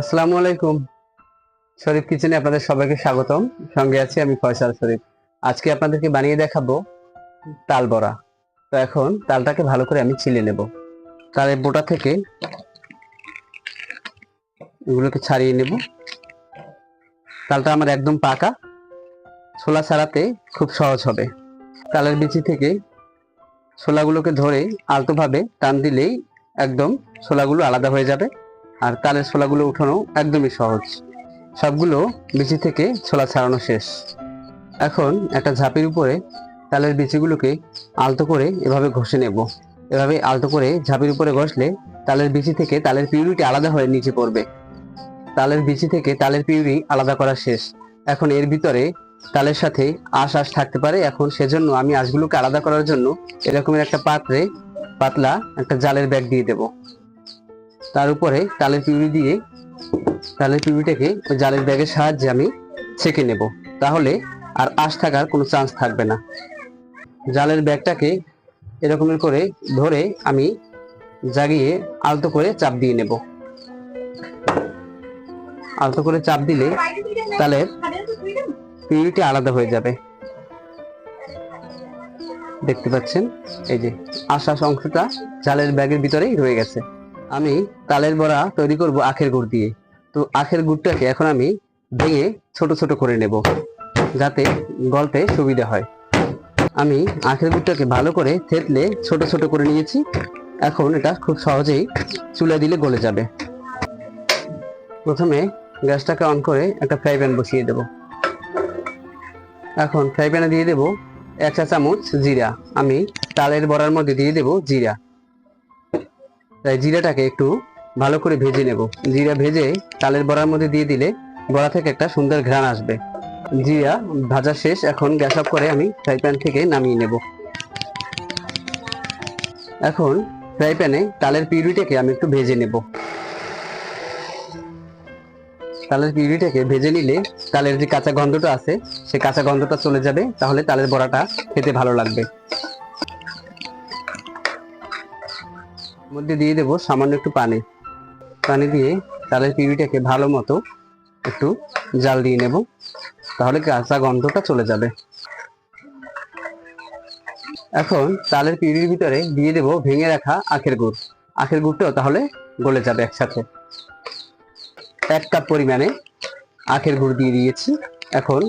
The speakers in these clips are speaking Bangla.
আসসালামু আলাইকুম। শরীফ কিচেনে আপনাদের সবাইকে স্বাগতম। সঙ্গে আছি আমি ফয়সাল শরীফ। আজকে আপনাদেরকে বানিয়ে দেখাবো তাল বড়া। তো এখন তালটাকে ভালো করে আমি ছিলে নেব। তালের বোটা থেকে এগুলোকে ছাড়িয়ে নেব। তালটা আমার একদম পাকা। ছোলা ছাড়াতে খুব সহজ হবে। তালের বিচি থেকে ছোলাগুলোকে ধরে আলতোভাবে টান দিলেই একদম ছোলাগুলো আলাদা হয়ে যাবে। আর তালের ছোলাগুলো উঠানো একদমই সহজ। সবগুলো বিচি থেকে ছোলা ছাড়ানো শেষ। এখন একটা ঝাঁপির উপরে তালের বিচিগুলোকে আলতো করে এভাবে ঘষে নেব। এভাবে আলতো করে ঝাঁপির উপরে ঘষলে তালের বিচি থেকে তালের পিউরিটি আলাদা হয়ে নিচে পড়বে। তালের বিচি থেকে তালের পিউরি আলাদা করা শেষ। এখন এর ভিতরে তালের সাথে আঁশ আশ থাকতে পারে। এখন সেজন্য আমি আঁশগুলোকে আলাদা করার জন্য এরকমের একটা পাত্রে পাতলা একটা জালের ব্যাগ দিয়ে দেবো। তার উপরে তালের পিউরি দিয়ে তালের পিউরিটাকে ওই জালের ব্যাগের সাহায্যে আমি ছেঁকে নেব। তাহলে আর আশ থাকার কোনো চান্স থাকবে না। জালের ব্যাগটাকে এরকমের করে ধরে আমি জাগিয়ে আলতো করে চাপ দিয়ে নেব। আলতো করে চাপ দিলে তালের পিউরিটি আলাদা হয়ে যাবে। দেখতে পাচ্ছেন? এই যে আশ অংশটা জালের ব্যাগের ভিতরেই রয়ে গেছে। আমি তালের বড়া তৈরি করব আখের গুড় দিয়ে। তো আখের গুড়টাকে এখন আমি ভেঙে ছোট ছোট করে নেব, যাতে গলতে সুবিধা হয়। আমি আখের গুড়টাকে ভালো করে থেতলে ছোট ছোট করে নিয়েছি। এখন এটা খুব সহজেই চুলা দিলে গলে যাবে। প্রথমে গ্যাসটাকে অন করে একটা ফ্রাই প্যান বসিয়ে দেব। এখন ফ্রাই প্যানে দিয়ে দেব এক চা চামচ জিরা। আমি তালের বড়ার মধ্যে দিয়ে দেব জিরা। তাই জিরাটাকে একটু ভালো করে ভেজে নেব। জিরা ভেজে তালের বড়ার মধ্যে দিয়ে দিলে বড়া থেকে একটা সুন্দর ঘ্রাণ আসবে। জিরা ভাজা শেষ, এখন গ্যাস অফ করে আমি ফ্রাই প্যান থেকে নামিয়ে নেব। এখন ফ্রাই প্যানে তালের পিউরিটাকে আমি একটু ভেজে নেব। তালের পিউরিটাকে ভেজে নিলে তালের যে কাঁচা গন্ধটা আছে, সে কাঁচা গন্ধটা চলে যাবে, তাহলে তালের বড়াটা খেতে ভালো লাগবে। মধ্যে দিয়ে দেবো সামান্য একটু পানি। পানি দিয়ে তালের পিউরিটাকে ভালো মতো একটু জাল দিয়ে নেব, তাহলে কাঁচা গন্ধটা চলে যাবে। এখন তালের পিউরির ভিতরে দিয়ে দেব ভেঙে রাখা আখের গুড়। আখের গুড়টাও তাহলে গলে যাবে একসাথে। এক কাপ পরিমাণে আখের গুড় দিয়ে দিয়েছি। এখন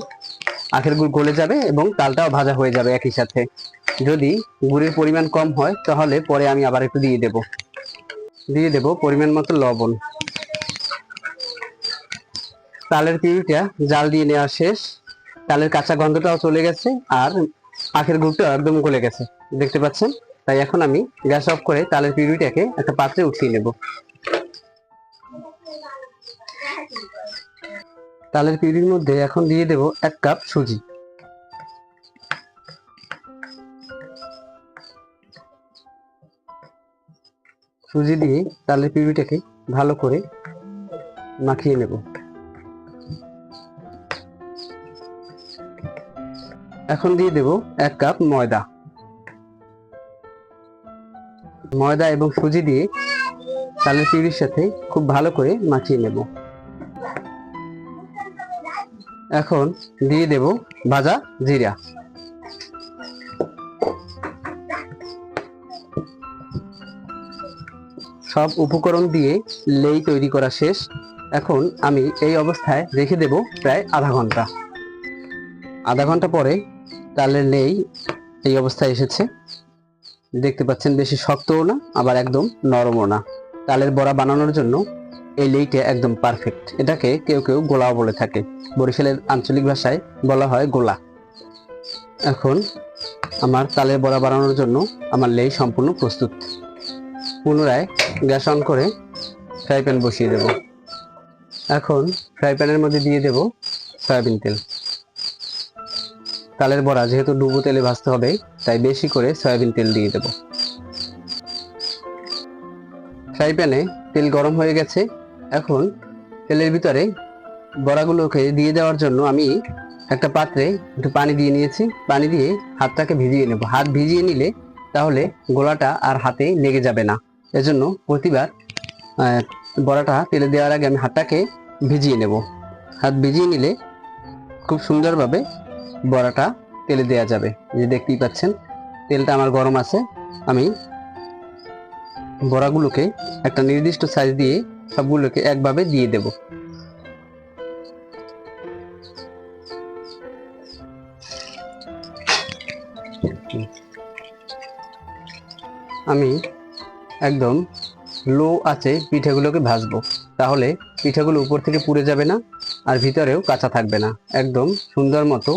আখের গুড় গলে যাবে এবং তালটাও ভাজা হয়ে যাবে একই সাথে। যদি গুড়ের পরিমাণ কম হয়, তাহলে পরে আমি আবার একটু দিয়ে দেব। দিয়ে দেব পরিমাণ মতো লবণ। তালের পিউরিটা জাল দিয়ে নেওয়া শেষ। তালের কাঁচা গন্ধটাও চলে গেছে আর আখের গুড়টাও একদম গলে গেছে। দেখতে পাচ্ছেন? তাই এখন আমি গ্যাস অফ করে তালের পিউরিটাকে একটা পাত্রে উঠিয়ে নেব। তালের পিউরির মধ্যে এখন দিয়ে দেব এক কাপ সুজি। সুজি দিয়ে তালের পিউরিটাকে ভালো করে মাখিয়ে নেব। এখন দিয়ে দেব এক কাপ ময়দা। ময়দা এবং সুজি দিয়ে তালের পিউরির সাথে খুব ভালো করে মাখিয়ে নেব। এখন দিয়ে দেব ভাজা জিরা। সব উপকরণ দিয়ে লেই তৈরি করা শেষ। এখন আমি এই অবস্থায় রেখে দেব প্রায় আধা ঘণ্টা। আধা ঘণ্টা পরে তালের লেই এই অবস্থায় এসেছে। দেখতে পাচ্ছেন বেশি শক্তও না, আবার একদম নরমও না। তালের বড়া বানানোর জন্য এই লেইটা একদম পারফেক্ট এটাকে কেউ কেউ গোলাও বলে থাকে। বরিশালের আঞ্চলিক ভাষায় বলা হয় গোলা। এখন আমার তালের বড়া বানানোর জন্য আমার লেই সম্পূর্ণ প্রস্তুত। পুনরায় গ্যাস অন করে ফ্রাই প্যান বসিয়ে দেব। এখন ফ্রাই প্যানের মধ্যে দিয়ে দেব সয়াবিন তেল। তালের বড়া যেহেতু ডুবো তেলে ভাজতে হবে, তাই বেশি করে সয়াবিন তেল দিয়ে দেব। ফ্রাই প্যানে তেল গরম হয়ে গেছে। এখন তেলের ভিতরে বড়াগুলোকে দিয়ে দেওয়ার জন্য আমি একটা পাত্রে একটু পানি দিয়ে নিয়েছি। পানি দিয়ে হাতটাকে ভিজিয়ে নেব। হাত ভিজিয়ে নিলে তাহলে গোলাটা আর হাতে লেগে যাবে না। এজন্য প্রতিবার বড়াটা তেলে দেওয়ার আগে আমি হাতটাকে ভিজিয়ে নেব। হাত ভিজিয়ে নিলে খুব সুন্দরভাবে বড়াটা তেলে দেওয়া যাবে। যে দেখতেই পাচ্ছেন, তেলটা আমার গরম আছে। আমি বড়াগুলোকে একটা নির্দিষ্ট সাইজ দিয়ে সবগুলোকে একভাবে দিয়ে দেব। আমি একদম লো আছে, পিঠেগুলোকে ভাজবো। তাহলে পিঠেগুলো উপর থেকে পুড়ে যাবে না আর ভিতরেও কাঁচা থাকবে না। একদম সুন্দর মতো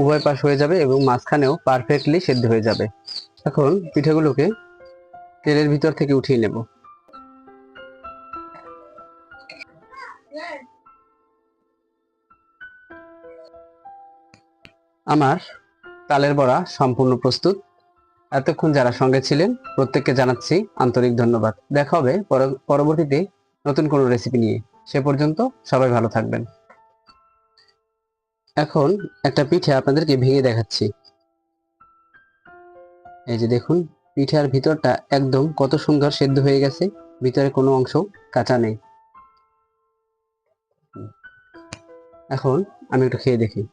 উভয় পাশ হয়ে যাবে এবং মাঝখানেও পারফেক্টলি সেদ্ধ হয়ে যাবে। এখন পিঠেগুলোকে তেলের ভিতর থেকে উঠিয়ে নেব। আমার তালের বড়া সম্পূর্ণ প্রস্তুত। এতক্ষণ যারা সঙ্গে ছিলেন, প্রত্যেককে জানাচ্ছি আন্তরিক ধন্যবাদ। দেখা হবে পর- পরবর্তীতে নতুন কোনো রেসিপি নিয়ে। সে পর্যন্ত সবাই ভালো থাকবেন। এখন একটা পিঠে আপনাদেরকে ভেঙে দেখাচ্ছি। এই যে দেখুন, পিঠার ভিতরটা একদম কত সুন্দর সেদ্ধ হয়ে গেছে, ভিতরে কোনো অংশ কাঁচা নেই। এখন আমি একটু খেয়ে দেখি।